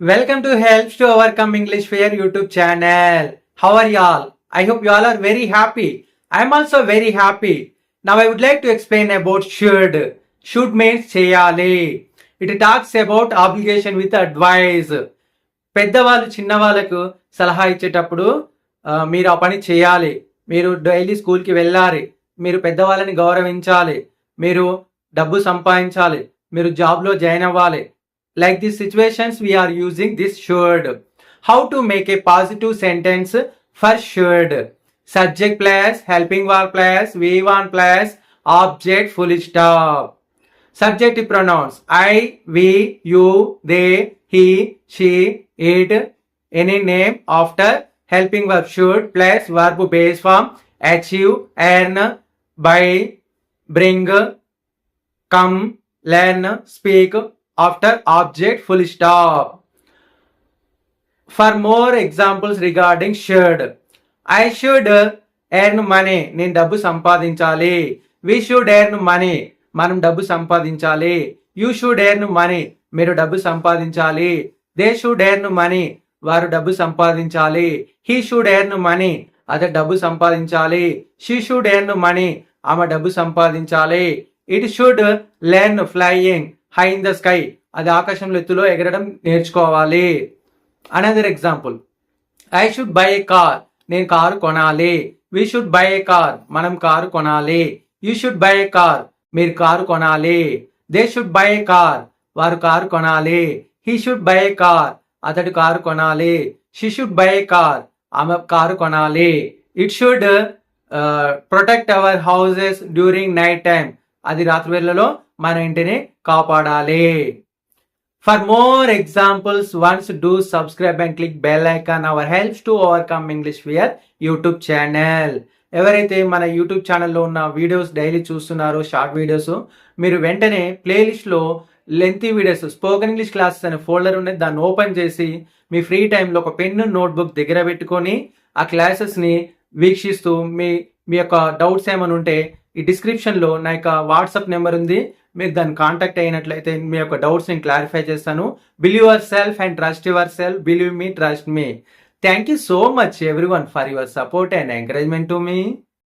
Welcome to help to overcome English fear YouTube channel how are y'all I hope you all are very happy I'm also very happy now I would like to explain about should should means చేయాలి it talks about obligation with advice పెద్దవాళ్ళు చిన్నవాళ్ళకు సలహా ఇచ్చేటప్పుడు మీరు ఆ పని చేయాలి. మీరు డైలీ స్కూల్కి వెళ్ళాలి. మీరు పెద్దవాళ్ళని గౌరవించాలి. మీరు డబ్బు సంపాదించాలి. మీరు జాబ్లో జాయిన్ అవ్వాలి. Like these situations, we are using this should. How to make a positive sentence for should? Subject plus, helping verb plus, V1 plus, object full stop. Subject pronouns I, we, you, they, he, she, it, any name after helping verb should plus verb base form achieve, earn, buy, bring, come, learn, speak, after object full stop for more examples regarding should I should earn money నేను డబ్బు సంపాదించాలి we should earn money మనం డబ్బు సంపాదించాలి you should earn money మీరు డబ్బు సంపాదించాలి they should earn money వారు డబ్బు సంపాదించాలి హీ షుడ్ ఎర్న్ మనీ అదే డబ్బు సంపాదించాలి షీ షుడ్ ఎర్న్ మనీ ఆమె డబ్బు సంపాదించాలి it should learn flying high in the sky అది ఆకాశంలో ఎత్తులో ఎగరడం నేర్చుకోవాలి. Another example I should buy a car నేను కారు కొనాలి. We should buy a car మనం కారు కొనాలి. You should buy a car మీరు కారు కొనాలి. They should buy a car వారు కారు కొనాలి. He should buy a car అతడు car కొనాలి. She should buy a car ఆమె కారు కొనాలి. It should protect our houses during night time అది రాత్రి వేళలో మన ఇంటిని కాపాడాలి. For more examples once do subscribe and click bell icon our helps to overcome English fear YouTube channel ఎవరైతే మన యూట్యూబ్ ఛానల్లో ఉన్న వీడియోస్ డైలీ చూస్తున్నారో షార్ట్ వీడియోస్ మీరు వెంటనే ప్లేలిస్ట్లో lengthy videos spoken English classes అనే ఫోల్డర్ ఉన్నది దాన్ని ఓపెన్ చేసి మీ ఫ్రీ టైంలో ఒక పెన్ను నోట్బుక్ దగ్గర పెట్టుకొని ఆ క్లాసెస్ని వీక్షిస్తూ మీ మీ యొక్క డౌట్స్ ఏమైనా ఉంటే ఈ డిస్క్రిప్షన్లో నా యొక్క వాట్సాప్ నెంబర్ ఉంది. మీరు దాన్ని కాంటాక్ట్ అయినట్లయితే మీ యొక్క డౌట్స్ నేను క్లారిఫై చేస్తాను. Believe yourself and trust yourself believe me trust me thank you so much everyone for your support and encouragement to me